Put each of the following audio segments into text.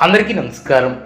అందరికీ నమస్కారం.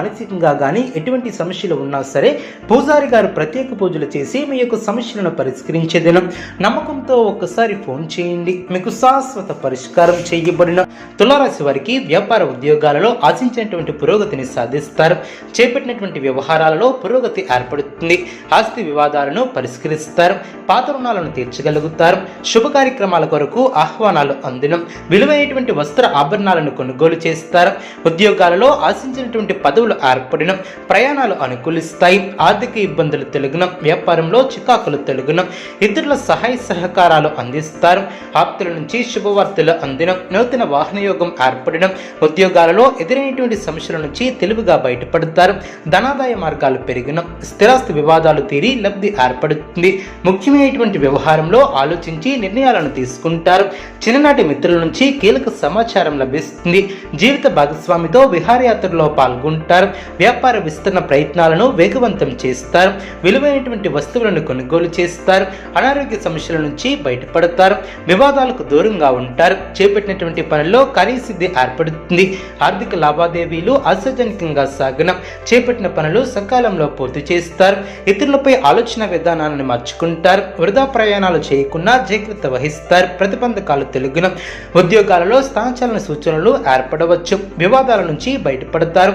మానసికంగా కానీ ఎటువంటి సమస్యలు ఉన్నా సరే పూజారి గారు ప్రత్యేక పూజలు చేసి మీ యొక్క సమస్యలను పరిష్కరించేదను. నమ్మకంతో ఒక్కసారి ఫోన్ చేయండి. మీకు శాశ్వత పరిష్కారం చేయబడిన తులారాశి వారికి వ్యాపార ఉద్యోగాలలో ఆశించినటువంటి పురోగతిని సాధిస్తారు. చేపట్టినటువంటి వ్యవహారాలలో పురోగతి ఏర్పడుతుంది. ఆస్తి వివాదాలను పరిష్కరిస్తారు. పాత రుణాలను తీర్చగలుగుతారు. శుభ కార్యక్రమాల కొరకు ఆహ్వానాలు అందినం విలువైనటువంటి వస్త్ర ఆభరణాలను కొనుగోలు చేస్తారు. ఉద్యోగాలలో ఆశించినటువంటి పదవులు ఏర్పడిన ప్రయాణాలు అనుకూలిస్తాయి. ఆర్థిక ఇబ్బందులు తెలుగున వ్యాపారంలో చికాకులు తెలుగున ఇతరుల సహాయ సహకారాలు అందిస్తారు. ఆప్తుల నుంచి శుభవార్తలు అందిన నూతన వాహన యోగం ఏర్పడిన ఉద్యోగాలలో ఎదురైనటువంటి సమస్యల నుంచి తెలివిగా బయటపడతారు. ధనాదాయ మార్గాలు పెరిగిన స్థిరాస్తి వివాదాలు తీరి లబ్ధి ఏర్పడుతుంది. ముఖ్యమైనటువంటి వ్యవహారంలో ఆలోచించి నిర్ణయాలను తీసుకుంటారు. చిన్ననాటి మిత్రుల నుంచి కీలక సమాచారం లభిస్తుంది. జీవిత భాగస్వామితో విహారయాత్రలో పాల్గొంటారు. వ్యాపార విస్తరణ ప్రయత్నాలను వేగవంతం చేస్తారు. విలువైనటువంటి వస్తువులను కొనుగోలు చేస్తారు. అనారోగ్య సమస్యల నుంచి బయటపడతారు. వివాదాలకు దూరంగా ఉంటారు. చేపట్టినటువంటి పనుల్లో కార్యసిద్ధి ఏర్పడుతుంది. ఆర్థిక లావాదేవీలు ఆశాజనకంగా సాగనం. చేపట్టిన పనులు సకాలంలో పూర్తి చేస్తారు. ఇతరులపై ఆలోచన విధానాలను మార్చుకుంటారు. వృధా ప్రయాణాలు చేయకుండా జాగ్రత్త వహిస్తారు. ప్రతిబంధకాలు తెలుగున. ఉద్యోగాలలో స్థానచలన సూచనలు ఏర్పడవచ్చు. వివాదాల నుంచి బయటపడతారు.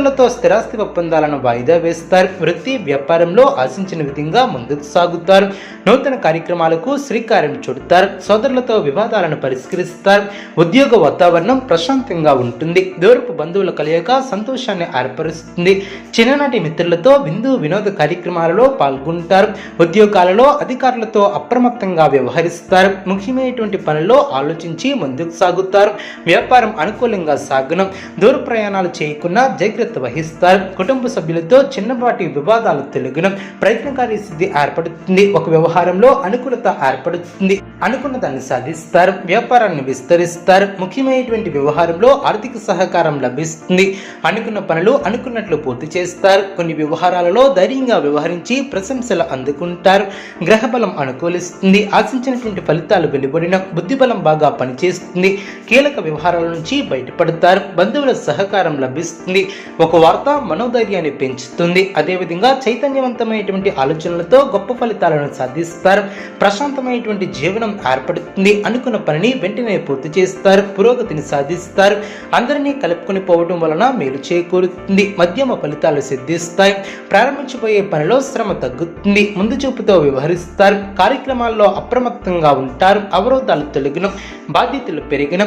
ఇతరులతో స్థిరాస్తి ఒప్పందాలను వాయిదా వేస్తారు. వృత్తి వ్యాపారంలో ఆశించిన విధంగా ముందుకు సాగుతారు. నూతన కార్యక్రమాలకు శ్రీకారం చుడతారు. సోదరులతో వివాదాలను పరిష్కరిస్తారు. ఉద్యోగ వాతావరణం ప్రశాంతంగా ఉంటుంది. దూరపు బంధువుల కలయిక సంతోషాన్ని ఏర్పరుస్తుంది. చిన్ననాటి మిత్రులతో విందు వినోద కార్యక్రమాలలో పాల్గొంటారు. ఉద్యోగాలలో అధికారులతో అప్రమత్తంగా వ్యవహరిస్తారు. ముఖ్యమైనటువంటి పనుల్లో ఆలోచించి ముందుకు సాగుతారు. వ్యాపారం అనుకూలంగా సాగనం. దూర ప్రయాణాలు చేయకుండా జాగ్రత్త వహిస్తారు. కుటుంబ సభ్యులతో చిన్నపాటి వివాదాలు తెలుగును ప్రయత్నకారి సిద్ధి ఏర్పడుతుంది. ఒక వ్యవహారంలో అనుకూలత ఏర్పడుతుంది. అనుకున్న దాన్ని సాధిస్తారు. వ్యాపారాన్ని విస్తరిస్తారు. ముఖ్యమైనటువంటి వ్యవహారంలో ఆర్థిక సహకారం లభిస్తుంది. అనుకున్న పనులు అనుకున్నట్లు పూర్తి చేస్తారు. కొన్ని వ్యవహారాలలో ధైర్యంగా వ్యవహరించి ప్రశంసలు అందుకుంటారు. గ్రహబలం అనుకూలిస్తుంది. ఆశించినటువంటి ఫలితాలు వెలువడిన బుద్ధిబలం బాగా పనిచేస్తుంది. కీలక వ్యవహారాల నుంచి బయటపడతారు. బంధువుల సహకారం లభిస్తుంది. ఒక వార్త మనోధైర్యాన్ని పెంచుతుంది. అదేవిధంగా చైతన్యవంతమైనటువంటి ఆలోచనలతో గొప్ప ఫలితాలను సాధిస్తారు. ప్రశాంతమైనటువంటి జీవనం ఏర్పడుతుంది. అనుకున్న పనిని వెంటనే పూర్తి చేస్తారు. పురోగతిని సాధిస్తారు. అందరినీ కలుపుకొని పోవడం వలన మేలు చేకూరుతుంది. మధ్యమ ఫలితాలు సిద్ధిస్తాయి. ప్రారంభించబోయే పనిలో శ్రమ తగ్గుతుంది. ముందు చూపుతో వ్యవహరిస్తారు. కార్యక్రమాల్లో అప్రమత్తంగా ఉంటారు. అవరోధాలు తొలగిన. బాధ్యతలు పెరిగిన.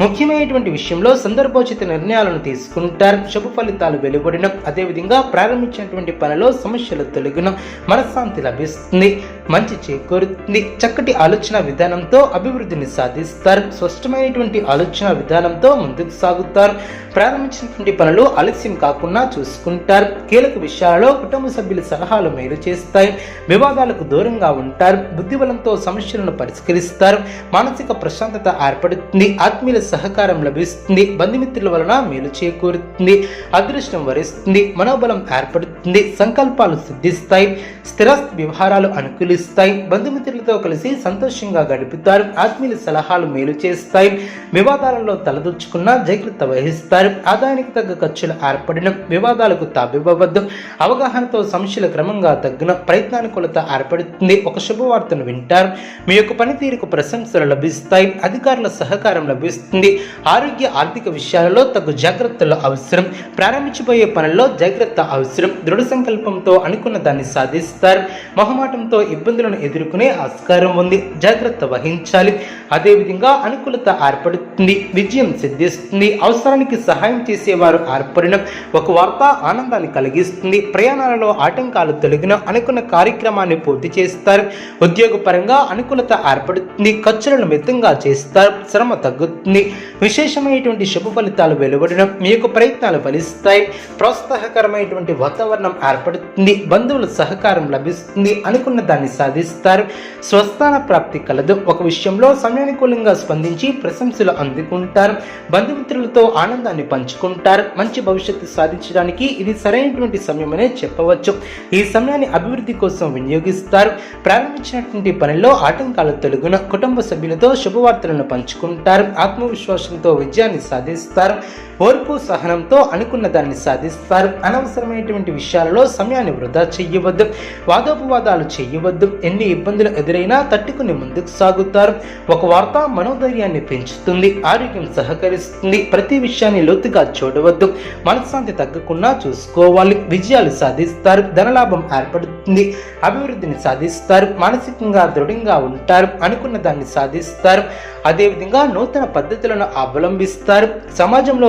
ముఖ్యమైనటువంటి విషయంలో సందర్భోచిత నిర్ణయాలను తీసుకుంటారు. శుభ ఫలితాలు వెలువడిన అదేవిధంగా ప్రారంభించినటువంటి పనిలో సమస్యలు తొలగిన మనశ్శాంతి లభిస్తుంది. మంచి చేకూరుతుంది. చక్కటి ఆలోచన విధానంతో అభివృద్ధిని సాధిస్తారు. స్పష్టమైనటువంటి ఆలోచన విధానంతో ముందుకు సాగుతారు. ప్రారంభించినటువంటి పనులు ఆలస్యం కాకుండా చూసుకుంటారు. కీలక విషయాలలో కుటుంబ సభ్యుల సలహాలు మేలు చేస్తాయి. వివాదాలకు దూరంగా ఉంటారు. బుద్ధిబలంతో సమస్యలను పరిష్కరిస్తారు. మానసిక ప్రశాంతత ఏర్పడుతుంది. ఆత్మీయుల సహకారం లభిస్తుంది. బంధుమిత్రుల వలన మేలు చేకూరుతుంది. అదృష్టం వరిస్తుంది. మనోబలం ఏర్పడుతుంది. సంకల్పాలు సిద్ధిస్తాయి. స్థిరాస్తి వ్యవహారాలు అనుకూలిస్తాయి బంధుమిత్రులతో కలిసి సంతోషంగా గడుపుతారు ఆత్మీయుల సలహాలు మేలు చేస్తాయి. వివాదాలలో తలదొచ్చుకున్న జాగ్రత్త వహిస్తారు. ఆదాయానికి తగ్గ ఖర్చులు ఏర్పడిన వివాదాలకు తాబివ్వవద్దు అవగాహనతో సమస్యలు క్రమంగా తగ్గిన ప్రయత్నానుకూలత ఏర్పడుతుంది. ఒక శుభవార్తను వింటారు. మీ యొక్క పనితీరుకు ప్రశంసలు లభిస్తాయి. అధికారుల సహకారం లభిస్తుంది. ఆరోగ్య ఆర్థిక విషయాలలో తగు జాగ్రత్తలు అవసరం. ప్రారంభించబోయే పనుల్లో జాగ్రత్త అవసరం. దృఢ సంకల్పంతో అనుకున్న దాన్ని సాధిస్తారు. మొహమాటంతో ఇబ్బంది ఇబ్బందులను ఎదుర్కొనే ఆస్కారం ఉంది. జాగ్రత్త వహించాలి. అదేవిధంగా అనుకూలత ఏర్పడుతుంది. విజయం సిద్ధిస్తుంది. అవసరానికి సహాయం చేసేవారు ఏర్పడడం ఒక వార్త ఆనందాన్ని కలిగిస్తుంది. ప్రయాణాలలో ఆటంకాలు తొలగిన అనుకున్న కార్యక్రమాన్ని పూర్తి చేస్తారు. ఉద్యోగపరంగా అనుకూలత ఏర్పడుతుంది. ఖర్చులను మితంగా చేస్తారు. శ్రమ తగ్గుతుంది. విశేషమైనటువంటి శుభ ఫలితాలు వెలువడడం మీ యొక్క ప్రయత్నాలు ఫలిస్తాయి. ప్రోత్సాహకరమైనటువంటి వాతావరణం ఏర్పడుతుంది. బంధువుల సహకారం లభిస్తుంది. అనుకున్న దాన్ని సాధిస్తారు స్వస్థాన ప్రాప్తి కలదు. ఒక విషయంలో సమయానుకూలంగా స్పందించి ప్రశంసలు అందుకుంటారు. బంధుమిత్రులతో ఆనందాన్ని పంచుకుంటారు. మంచి భవిష్యత్తు సాధించడానికి ఇది సరైనటువంటి సమయమనే చెప్పవచ్చు. ఈ సమయాన్ని అభివృద్ధి కోసం వినియోగిస్తారు. ప్రారంభించినటువంటి పనిలో ఆటంకాలు తొలగున కుటుంబ సభ్యులతో శుభవార్తలను పంచుకుంటారు. ఆత్మవిశ్వాసంతో విజయాన్ని సాధిస్తారు. ఓర్పు సహనంతో అనుకున్న దాన్ని సాధిస్తారు. అనవసరమైనటువంటి విషయాలలో సమయాన్ని వృధా చెయ్యవద్దు. వాదోపవాదాలు చేయవద్దు ఎన్ని ఇబ్బందులు ఎదురైనా తట్టుకుని ముందుకు సాగుతారు. ఒక వార్త మనోధైర్యాన్ని పెంచుతుంది. ఆరోగ్యం సహకరిస్తుంది. ప్రతి విషయాన్ని లోతుగా చూడవద్దు. మనశ్శాంతి తగ్గకుండా చూసుకోవాలి. విజయాలు సాధిస్తారు. ధనలాభం ఏర్పడుతుంది. అభివృద్ధిని సాధిస్తారు. మానసికంగా దృఢంగా ఉంటారు. అనుకున్న దాన్ని సాధిస్తారు. అదేవిధంగా నూతన పద్ధతులను అవలంబిస్తారు. సమాజంలో